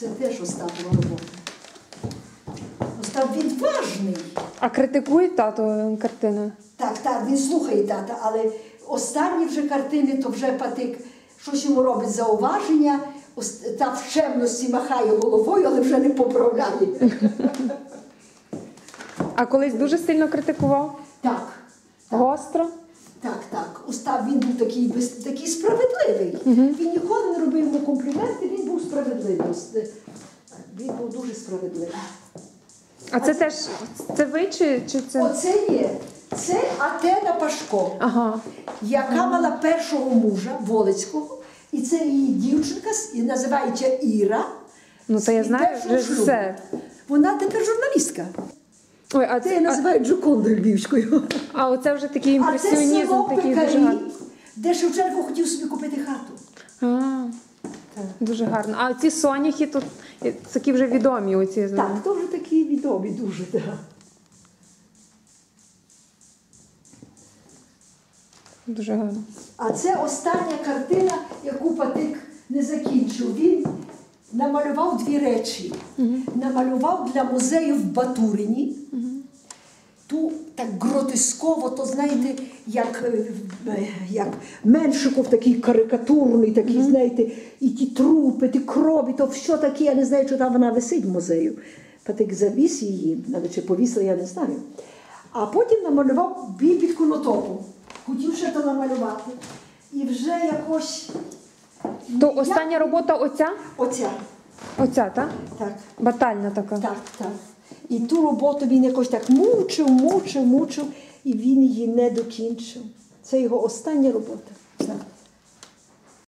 Це теж Остапова робота. Остап відважний. А критикує тато картини? Так, так, він слухає тата, але останні вже картини, то вже патик щось йому робить зауваження, та в чемності махає головою, але вже не поправляє. А колись дуже сильно критикував? Так, Гостро? так, так. Остап він був такий, такий справедливий. Він ніколи не робив йому компліменти, був Він був дуже справедливий. А це теж це ви чи, чи це? Оце є. Це Атена Пашко. Ага. яка мала першого мужа Волицького, і це її дівчинка, і називається Іра. Ну то я знаю режисер. Вона тепер журналістка. Ой, а Це це, а, називають Джокондою Львівською. а оце вже такий А це село такий Пекарі, гарний. де Шевченко хотів собі купити хату. А, Так, дуже гарно. А ці соняхи тут е, такі вже відомі. Оці, так то вже такі відомі дуже. Так. Дуже гарно. А це остання картина, яку Патик не закінчив. Він намалював дві речі. Намалював для музею в Батурині. Ту так гротисково, то знаєте, як, е, як Меншиков такий карикатурний, такий, знаєте, і ті трупи, ті крові, то все таке, я не знаю, чи там вона висить в музею. Патик завіз її, навіть чи повісили, я не знаю. А потім намалював бій під конотопом. Хотів ще то намалювати. І вже якось. То остання робота оця? Оця. Оця, так? Так. Батальна така. Так, так. І ту роботу він якось так мучив, мучив, мучив, і він її не докінчив. Це його остання робота.